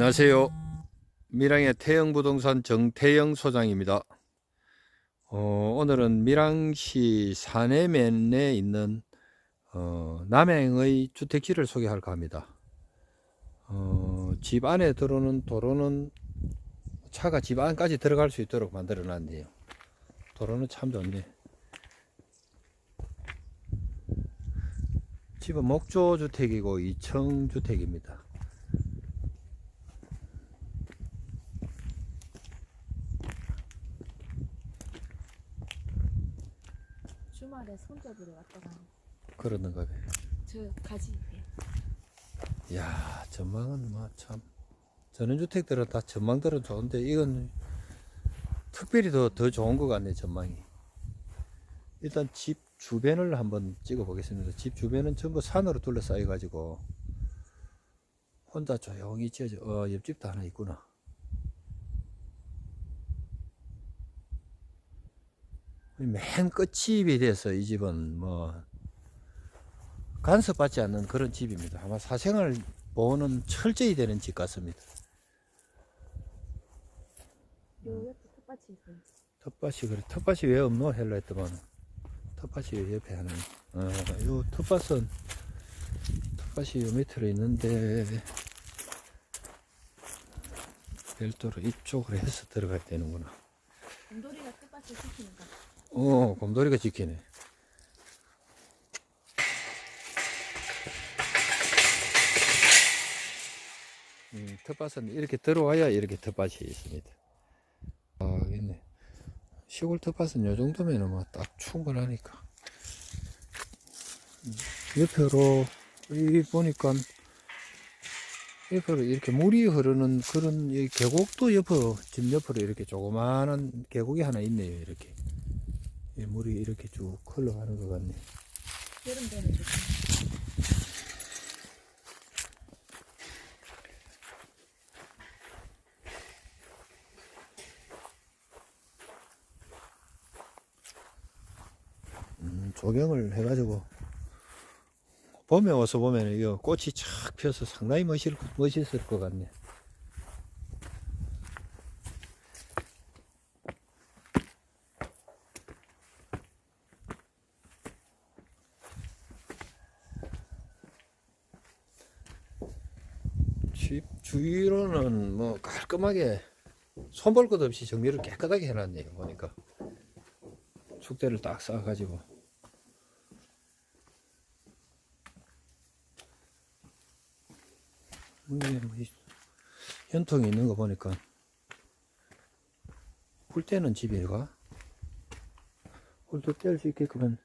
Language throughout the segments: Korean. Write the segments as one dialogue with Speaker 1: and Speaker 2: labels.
Speaker 1: 안녕하세요. 밀양의 태영부동산 정태영 소장입니다. 어, 오늘은 밀양시 사내면에 있는 어, 남행의 주택지를 소개할까 합니다. 어, 집 안에 들어오는 도로는 차가 집 안까지 들어갈 수 있도록 만들어 놨네요. 도로는 참 좋네. 집은 목조 주택이고 2층 주택입니다.
Speaker 2: 주말에 손잡으러 왔다가
Speaker 1: 그러는가 봐요.
Speaker 2: 저 가지
Speaker 1: 야 전망은 뭐참 전원주택들은 다 전망들은 좋은데 이건 특별히 더, 더 좋은 것 같네 전망이. 일단 집 주변을 한번 찍어 보겠습니다. 집 주변은 전부 산으로 둘러싸여 가지고 혼자 조용히 지어져 어 옆집도 하나 있구나 맨 끝집이 돼서 이 집은 뭐 간섭받지 않는 그런 집입니다. 아마 사생활 보호는 철저히 되는 집 같습니다.
Speaker 2: 요 옆에 텃밭이 있어요.
Speaker 1: 텃밭이 그래 텃밭이 왜 없노 헬로 했더만 텃밭이 왜 옆에 하나 어, 요 텃밭은 텃밭이 요 밑으로 있는데 별도로 이쪽으로 해서 들어가야 되는구나.
Speaker 2: 곰돌이가 텃밭을 지키는가?
Speaker 1: 어 곰돌이가 지키네. 음, 텃밭은 이렇게 들어와야 이렇게 텃밭이 있습니다. 아, 있네. 시골 텃밭은 요 정도면은 뭐 딱 충분하니까. 음, 옆으로, 이 보니까, 옆으로 이렇게 물이 흐르는 그런 이 계곡도 옆으로, 집 옆으로 이렇게 조그마한 계곡이 하나 있네요, 이렇게. 이 물이 이렇게 쭉 흘러가는 것 같네. 음, 조경을 해가지고 봄에 와서 보면 이 꽃이 착 피어서 상당히 멋있을, 멋있을 것 같네. 집 주위로는 뭐 깔끔하게 손볼 것 없이 정리를 깨끗하게 해놨네요. 보니까 축대를 딱 쌓아가지고 이게 뭐 이- 연통이 있는 거 보니까 꿀 때는 집일까? 꿀도 뗄 수 있게끔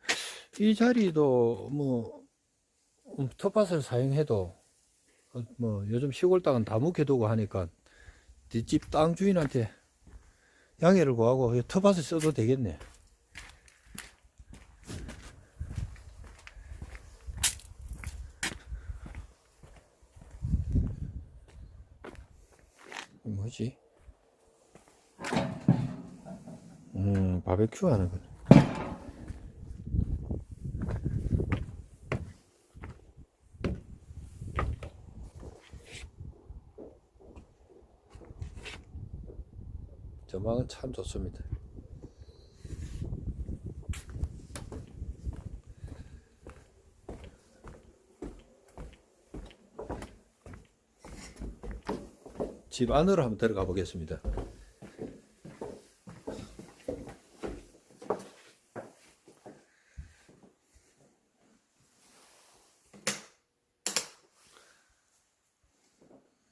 Speaker 1: 이 자리도 뭐 음, 텃밭을 사용해도 어, 뭐 요즘 시골 땅은 다 묵혀두고 하니까 뒷집 땅 주인한테 양해를 구하고 이 텃밭을 써도 되겠네. 뭐지? 음, 바베큐 하는 거네. 전망은 참 좋습니다. 집 안으로 한번 들어가 보겠습니다.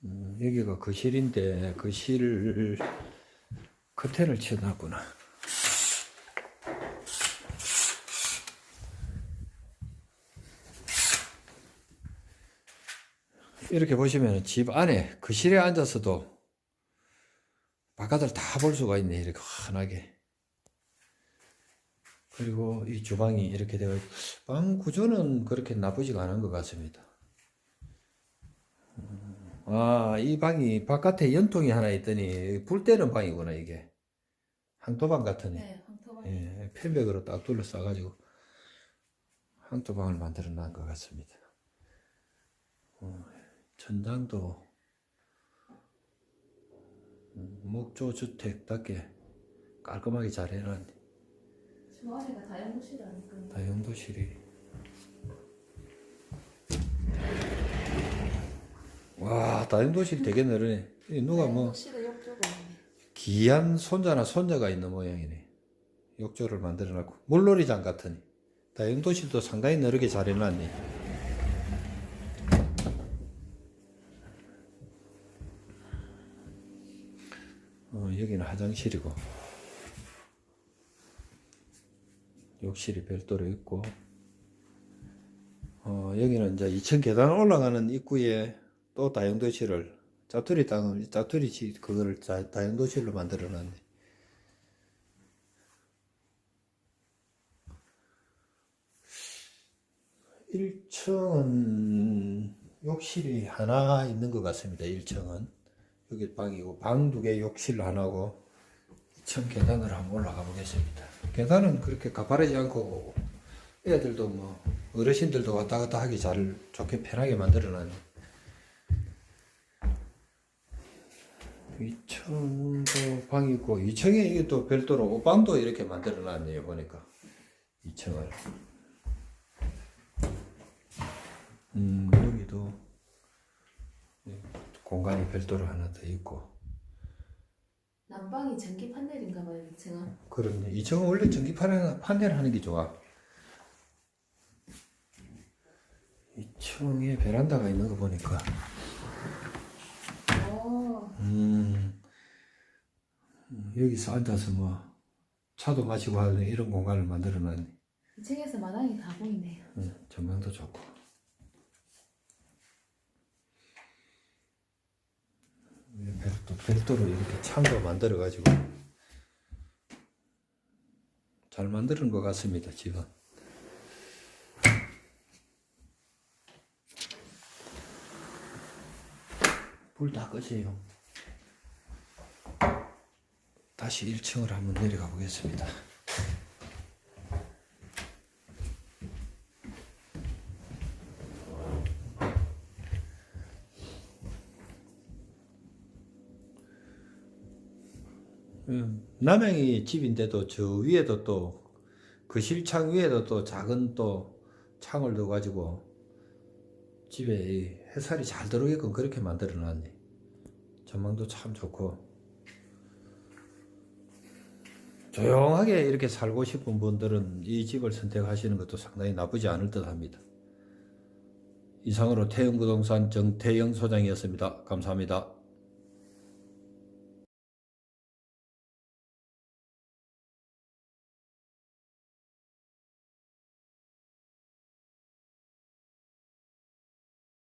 Speaker 1: 음, 여기가 거실인데 거실 커튼을 치워놨구나. 이렇게 보시면 집 안에 거실에 앉아서도 바깥을 다 볼 수가 있네 이렇게 환하게. 그리고 이 주방이 이렇게 되어 방 구조는 그렇게 나쁘지가 않은 것 같습니다. 음, 아이 방이 바깥에 연통이 하나 있더니 불 때는 방이구나 이게 항토방 같으네
Speaker 2: 네, 황토방.
Speaker 1: 예, 펜백으로 딱 둘러싸가지고 항토방을 만들어 놓은 것 같습니다. 어, 천장도 목조 주택답게 깔끔하게 잘 해놨네.
Speaker 2: 저 안에가 다용도실이라니까.
Speaker 1: 다용도실이. 와, 다용도실 되게 넓으네. 이 누가 뭐
Speaker 2: 다용도실에.
Speaker 1: 귀한 손자나 손녀가 있는 모양이네. 욕조를 만들어 놨고 물놀이장 같으니 다용도실도 상당히 넓게 잘 해놨네. 어, 여기는 화장실이고 욕실이 별도로 있고 어, 여기는 이제 2층 계단 올라가는 입구에 또 다용도실을 짜투리 땅을 짜투리 지 그거를 자- 다용도실로 만들어 놨네. 일층은 욕실이 하나 있는 것 같습니다. 1층은 여기 방이고 방 두 개 욕실 하나고 2층 계단을 한번 올라가 보겠습니다. 계단은 그렇게 가파르지 않고 애들도 뭐 어르신들도 왔다 갔다 하기 잘 좋게 편하게 만들어 놨네. 2층도 방이 있고 2층에 이게 또 별도로 옷방도 이렇게 만들어 놨네요 보니까. 2층을. 음 여기도 공간이 별도로 하나 더 있고.
Speaker 2: 난방이 전기 판넬인가 봐요, 2층은.
Speaker 1: 그렇네. 2층은 원래 전기 판넬, 판넬 하는 게 좋아. 2층에 베란다가 있는 거 보니까
Speaker 2: 오,
Speaker 1: 음, 음, 여기서 앉아서 뭐 차도 마시고 하는 이런 공간을 만들어 놨네.
Speaker 2: 2층에서 마당이 다 보이네요.
Speaker 1: 음, 전망도 좋고. 음, 별도, 별도로 이렇게 창도 만들어 가지고 잘 만드는 것 같습니다, 집은. 불다 끄세요. 다시 1층으로 한번 내려가 보겠습니다. 음, 남양이 집인데도 저 위에도 또 그 실창 위에도 또 작은 또 창을 둬 가지고 집에 이 햇살이 잘 들어오게끔 그렇게 만들어 놨네. 전망도 참 좋고 조용하게 이렇게 살고 싶은 분들은 이 집을 선택하시는 것도 상당히 나쁘지 않을 듯 합니다. 이상으로 태영부동산 정태영 소장이었습니다. 감사합니다.